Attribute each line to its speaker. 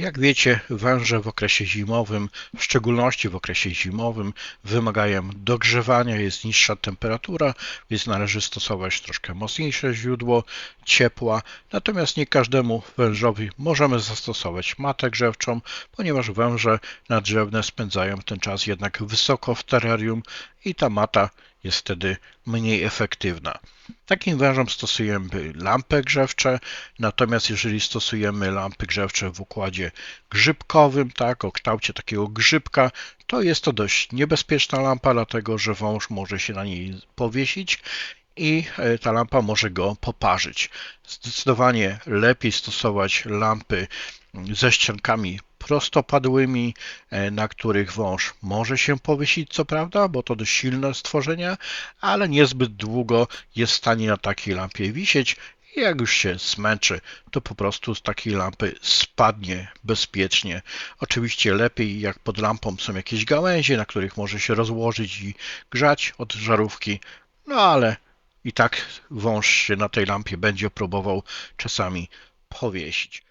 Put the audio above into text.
Speaker 1: Jak wiecie, węże w okresie zimowym, w szczególności w okresie zimowym, wymagają dogrzewania, jest niższa temperatura, więc należy stosować troszkę mocniejsze źródło ciepła. Natomiast nie każdemu wężowi możemy zastosować matę grzewczą, ponieważ węże nadrzewne spędzają ten czas jednak wysoko w terrarium i ta mata jest wtedy mniej efektywna. Takim wężom stosujemy lampy grzewcze, natomiast jeżeli stosujemy lampy grzewcze w układzie grzybkowym, tak, o kształcie takiego grzybka, to jest to dość niebezpieczna lampa, dlatego że wąż może się na niej powiesić i e, ta lampa może go poparzyć. Zdecydowanie lepiej stosować lampy ze ściankami prostopadłymi, e, na których wąż może się powiesić, co prawda, bo to dość silne stworzenia, ale niezbyt długo jest w stanie na takiej lampie wisieć i jak już się zmęczy, to po prostu z takiej lampy spadnie bezpiecznie. Oczywiście lepiej jak pod lampą są jakieś gałęzie, na których może się rozłożyć i grzać od żarówki, no ale i tak wąż się na tej lampie będzie próbował czasami powiesić.